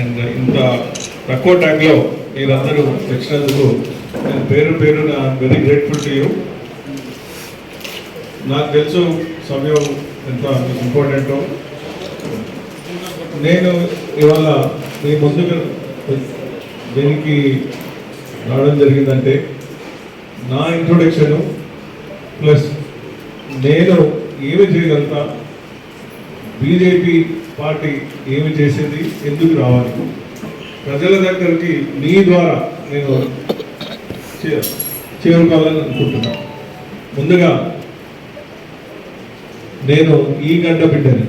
And ఇంత తక్కువ టైంలో మీరందరూ వచ్చినందుకు నేను పేరు పేరు నా వెరీ గ్రేట్ఫుల్ టు యూ నాకు తెలుసు సమయం ఎంత ఇంపార్టెంటో నేను ఇవాళ మీ ముందుకు దీనికి రావడం జరిగిందంటే నా ఇంట్రొడక్షను ప్లస్ నేను ఏమి చేయగలుగుతా? బీజేపీ పార్టీ ఏమి చేసేది ఎందుకు రావాలి? ప్రజల దగ్గరికి మీ ద్వారా నేను చే- చేరుకోవాలని అనుకుంటున్నాను ముందుగా నేను ఈ గంట బిడ్డని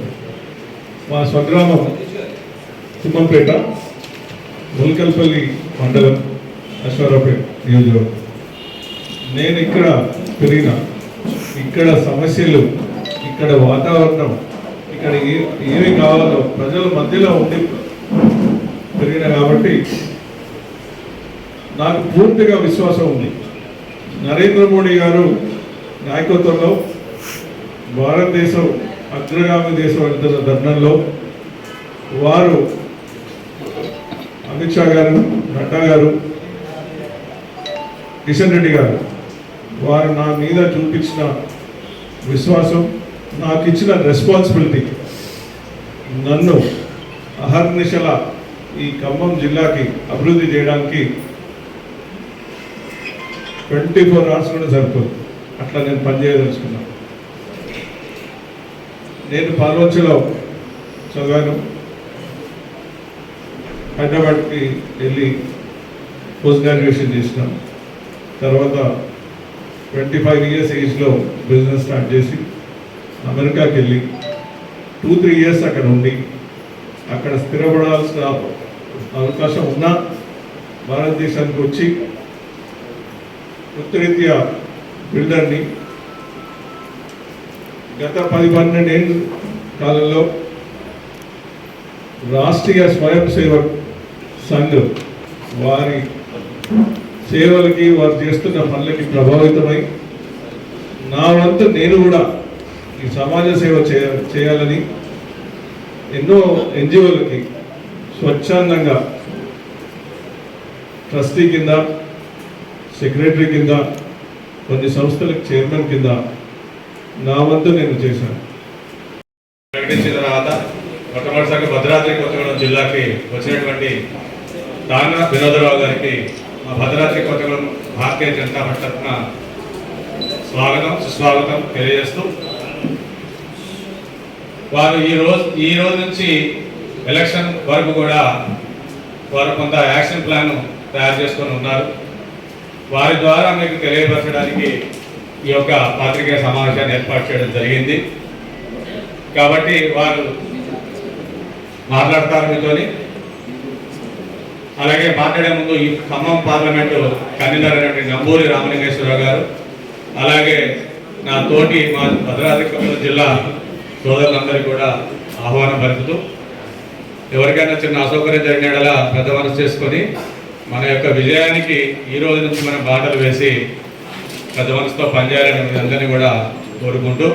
మా స్వగ్రామం తిమ్మంపేట ములకల్పల్లి మండలం అశ్వారావుపేట నియోజకవర్గం. నేను ఇక్కడ పెరిగిన ఇక్కడ సమస్యలు ఇక్కడ వాతావరణం ఇక్కడ ఏ ఏమి కావాలో ప్రజల మధ్యలో ఉండి పెరిగిన కాబట్టి నాకు పూర్తిగా విశ్వాసం ఉంది. నరేంద్ర మోడీ గారు నాయకత్వంలో భారతదేశం అగ్రగామి దేశం అంటున్న ధర్నంలో వారు అమిత్ షా గారు నడ్డా గారు కిషన్ రెడ్డి గారు వారు నా మీద చూపించిన విశ్వాసం నాకు ఇచ్చిన రెస్పాన్సిబిలిటీ నన్ను అహర్నిశల ఈ ఖమ్మం జిల్లాకి అభివృద్ధి చేయడానికి ట్వంటీ ఫోర్ అవర్స్ కూడా సరిపోదు అట్లా నేను పనిచేయదలుచుకున్నాను నేను పాల్వంచలో చదివాను. హైదరాబాద్కి వెళ్ళి పోస్ట్ గ్రాడ్యుయేషన్ చేసినాను. తర్వాత ట్వంటీ ఫైవ్ ఇయర్స్ ఏజ్లో బిజినెస్ స్టార్ట్ చేసి అమెరికాకి వెళ్ళి టూ త్రీ ఇయర్స్ అక్కడ ఉండి అక్కడ స్థిరపడాల్సిన అవకాశం ఉన్నా భారతదేశానికి వచ్చి వృత్తిరీత్యా బిల్డర్ని గత పది పన్నెండేళ్ళ కాలంలో రాష్ట్రీయ స్వయం సేవక్ సంఘం వారి సేవలకి వారు చేస్తున్న పనులకి ప్రభావితమై నా వంతు నేను కూడా ఈ సమాజ సేవ చేయ చేయాలని ఎన్నో ఎన్జిఓలకి స్వచ్ఛందంగా ట్రస్టీ కింద సెక్రటరీ కింద కొన్ని సంస్థలకు చైర్మన్ కింద నా వంతు నేను చేశాను. ప్రకటించిన తర్వాత మొట్టమొదటిసారి భద్రాద్రి కొత్తగూడెం జిల్లాకి వచ్చినటువంటి తాన వినోదరావు గారికి మా భద్రాద్రి కొత్తగూడెం భారతీయ జనతా పార్టీ తరఫున స్వాగతం సుస్వాగతం తెలియజేస్తూ వారు ఈ రోజు ఈ రోజు నుంచి ఎలక్షన్ వరకు కూడా వారు కొంత యాక్షన్ ప్లాన్ తయారు చేసుకొని ఉన్నారు. వారి ద్వారా మీకు తెలియపరచడానికి ఈ యొక్క పాత్రికేయ సమావేశాన్ని ఏర్పాటు చేయడం జరిగింది. కాబట్టి వారు మాట్లాడతారు మీతోని. అలాగే మాట్లాడే ముందు ఈ ఖమ్మం పార్లమెంటు కన్వీనర్ అయినటువంటి నంబూరి రామలింగేశ్వరరావు గారు అలాగే నా తోటి మా భద్రాద్రి జిల్లా సోదరులందరికీ కూడా ఆహ్వానం పలుకుతూ ఎవరికైనా చిన్న అసౌకర్యం జరిగినలా పెద్ద మనసు చేసుకొని మన యొక్క విజయానికి ఈ రోజు నుంచి మనం బాటలు వేసి పెద్ద మనసుతో పనిచేయాలని మీ అందరినీ కూడా కోరుకుంటూ